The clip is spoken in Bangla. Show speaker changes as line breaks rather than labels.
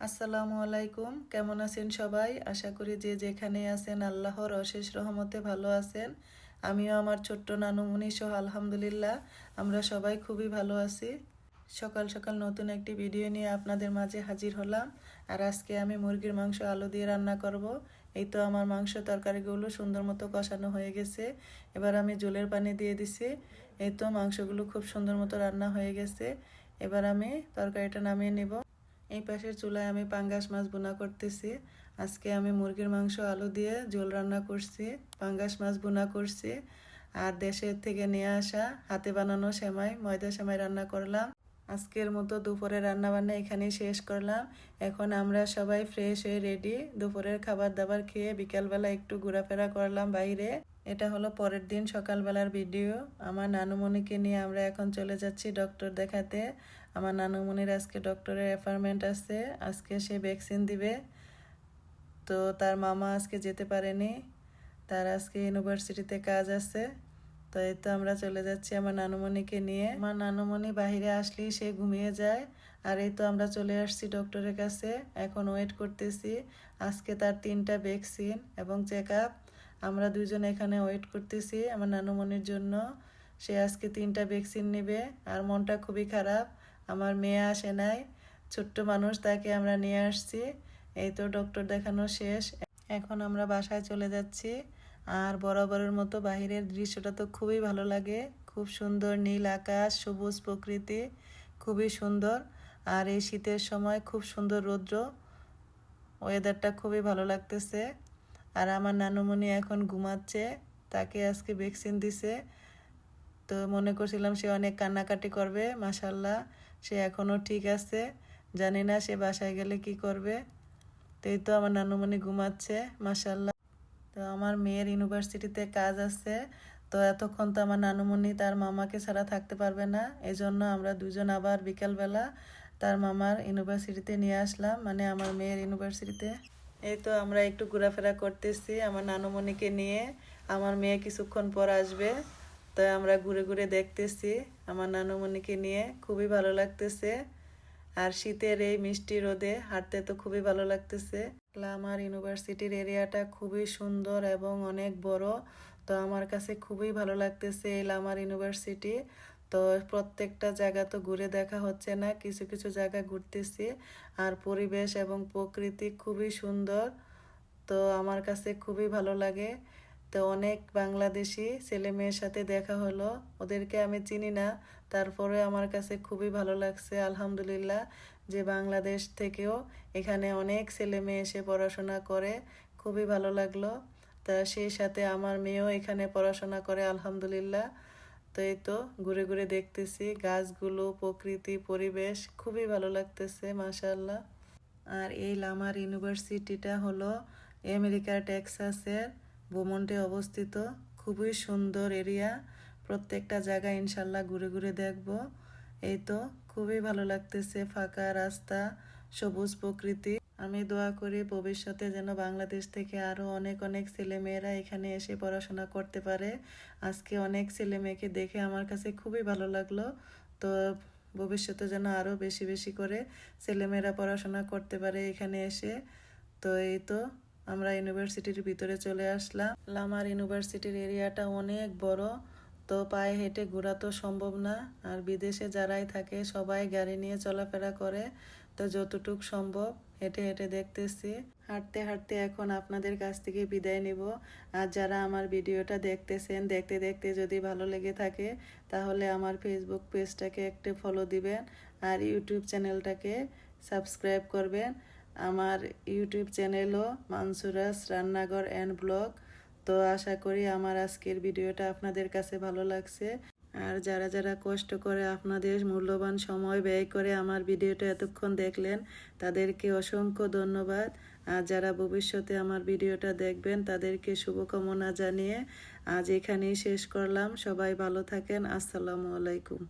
আসসালামু আলাইকুম। কেমন আছেন সবাই? আশা করি যে যেখানে আছেন আল্লাহর অশেষ রহমতে ভালো আছেন। আমিও আমার ছোট্ট নানুমণি সহ আলহামদুলিল্লাহ, আমরা সবাই খুবই ভালো আছি। সকাল সকাল নতুন একটি ভিডিও নিয়ে আপনাদের মাঝে হাজির হলাম। আর আজকে আমি মুরগির মাংস আলু দিয়ে রান্না করব। এই তো আমার মাংস তরকারিগুলো সুন্দর মতো কষানো হয়ে গেছে। এবার আমি জলের পানি দিয়ে দিছি। এই তো মাংসগুলো খুব সুন্দর মতো রান্না হয়ে গেছে। এবার আমি তরকারিটা নামিয়ে নেব। এই পাশের চুলায় আমি পাঙ্গাস মাছ বোনা করতেছি। আজকে আমি মুরগির মাংস, আলু দিয়ে ঝোল রান্না করছি, পাঙ্গাস মাছ বোনা করছি। আর দেশের থেকে নিয়ে আসা হাতে বানানো সেমাই, ময়দা সেমাই রান্না করলাম। আজকের মতো দুপুরে রান্না বান্না এখানেই শেষ করলাম। এখন আমরা সবাই ফ্রেশ হয়ে রেডি দুপুরের খাবার দাবার খেয়ে বিকালবেলা একটু ঘোরাফেরা করলাম বাইরে। এটা হলো পরের দিন সকালবেলার ভিডিও। আমার নানুমণিকে নিয়ে আমরা এখন চলে যাচ্ছি ডক্টর দেখাতে। আমার নানুমণির আজকে ডক্টরের অ্যাপয়েন্টমেন্ট আছে, আজকে সে ভ্যাকসিন দিবে। তো তার মামা আজকে যেতে পারেনি, তার আজকে ইউনিভার্সিটিতে কাজ আছে। তো এই তো আমরা চলে যাচ্ছি আমার নানুমণিকে নিয়ে। আমার নানুমণি বাহিরে আসলেই সে ঘুমিয়ে যায়। আর এই তো আমরা চলে আসছি ডক্টরের কাছে। এখন ওয়েট করতেছি। আজকে তার তিনটা ভ্যাকসিন এবং চেক আপ। আমরা দুজন এখানে ওয়েট করতেছি আমার নানুমনির জন্য। সে আজকে তিনটা ভ্যাকসিন নেবে আর মনটা খুবই খারাপ। আমার মেয়ে আসে নাই, ছোট্ট মানুষ তাকে আমরা নিয়ে আসছি। এই তো ডক্টর দেখানো শেষ। এখন আমরা বাসায় চলে যাচ্ছি। আর বরাবরের মতো বাহিরের দৃশ্যটা তো খুবই ভালো লাগে। খুব সুন্দর নীল আকাশ, সবুজ প্রকৃতি, খুবই সুন্দর। আর এই শীতের সময় খুব সুন্দর রৌদ্র। ওয়েদারটা খুবই ভালো লাগতেছে। আর আমার নানুমণি এখন ঘুমাচ্ছে, তাকে আজকে ভ্যাকসিন দিছে। তো মনে করছিলাম সে অনেক কান্নাকাটি করবে মাসাল্লাহ সে এখনও ঠিক আছে। জানি না সে বাসায় গেলে কি করবে। তো এই তো আমার নানুমণি ঘুমাচ্ছে মাসাল্লাহ তো আমার মেয়ের ইউনিভার্সিটিতে কাজ আছে, তো এতক্ষণ তো আমার নানুমণি তার মামাকে ছাড়া থাকতে পারবে না। এই জন্য আমরা দুজন আবার বিকালবেলা তার মামার ইউনিভার্সিটিতে নিয়ে আসলাম মানে আমার মেয়ের ইউনিভার্সিটিতে। এই তো আমরা একটু ঘোরাফেরা করতেছি আমার নানুমণিকে নিয়ে। আমার মেয়ে কিছুক্ষণ পর আসবে। তো আমরা ঘুরে ঘুরে দেখতেছি আমার নানুমণিকে নিয়ে। খুবই ভালো লাগতেছে। আর শীতের এই মিষ্টি রোদে হাঁটতে তো খুবই ভালো লাগতেছে। আমার ইউনিভার্সিটির এরিয়াটা খুবই সুন্দর এবং অনেক বড়। তো আমার কাছে খুবই ভালো লাগতেছে এই লামার ইউনিভার্সিটি। তো প্রত্যেকটা জায়গা তো ঘুরে দেখা হচ্ছে না, কিছু কিছু জায়গা ঘুরতেছি। আর পরিবেশ এবং প্রকৃতি খুবই সুন্দর, তো আমার কাছে খুবই ভালো লাগে। তো অনেক বাংলাদেশি ছেলে মেয়ের সাথে দেখা হলো, ওদেরকে আমি চিনি না, তারপরে আমার কাছে খুবই ভালো লাগছে, আলহামদুলিল্লাহ, যে বাংলাদেশ থেকেও এখানে অনেক ছেলে মেয়ে এসে পড়াশোনা করে, খুবই ভালো লাগল। তা সেই সাথে আমার মেয়েও এখানে পড়াশোনা করে, আলহামদুলিল্লাহ। তো এই তো, ঘুরে ঘুরে দেখতেছি। গাছগুলো, প্রকৃতি, পরিবেশ খুবই ভালো লাগতেছে মাশাল্লাহ আর এই লামার ইউনিভার্সিটিটা হলো আমেরিকার টেক্সাসের বোমন্টে অবস্থিত। খুবই সুন্দর এরিয়া। প্রত্যেকটা জায়গা ইনশাল্লাহ ঘুরে ঘুরে দেখব। এই তো, খুবই ভালো লাগতেছে, ফাঁকা রাস্তা, সবুজ প্রকৃতি। আমি দোয়া করি ভবিষ্যতে যেন বাংলাদেশ থেকে আরও অনেক অনেক ছেলেমেয়েরা এখানে এসে পড়াশোনা করতে পারে। আজকে অনেক ছেলে মেয়েকে দেখে আমার কাছে খুবই ভালো লাগল। তো ভবিষ্যতে যেন আরও বেশি বেশি করে ছেলেমেয়েরা পড়াশোনা করতে পারে এখানে এসে। তো এই তো, আমরা ইউনিভার্সিটির ভিতরে চলে আসলাম। লামার ইউনিভার্সিটির এরিয়াটা অনেক বড়। তো পায়ে হেঁটে ঘোরা তো সম্ভব না। আর বিদেশে যারাই থাকে, সবাই গাড়ি নিয়ে চলাফেরা করে। তো যতটুক সম্ভব হেঁটে হেঁটে দেখতেছি। হাঁটতে হাঁটতে এখন আপনাদের কাছ থেকে বিদায় নিব। আর যারা আমার ভিডিওটা দেখতেছেন, দেখতে দেখতে যদি ভালো লেগে থাকে, তাহলে আমার ফেসবুক পেজটাকে একটু ফলো দিবেন। আর ইউটিউব চ্যানেলটাকে সাবস্ক্রাইব করবেন। আমার ইউটিউব চ্যানেলও মানসুরাস রান্নাঘর অ্যান্ড ব্লগ তো আশা করি আমার আজকের ভিডিওটা আপনাদের কাছে ভালো লাগছে। আর যারা যারা কষ্ট করে আপনাদের মূল্যবান সময় ব্যয় করে আমার ভিডিওটা এতক্ষণ দেখলেন, তাদেরকে অসংখ্য ধন্যবাদ। আর যারা ভবিষ্যতে আমার ভিডিওটা দেখবেন, তাদেরকে শুভকামনা জানিয়ে আজ এখানেই শেষ করলাম। সবাই ভালো থাকেন। আসসালামু আলাইকুম।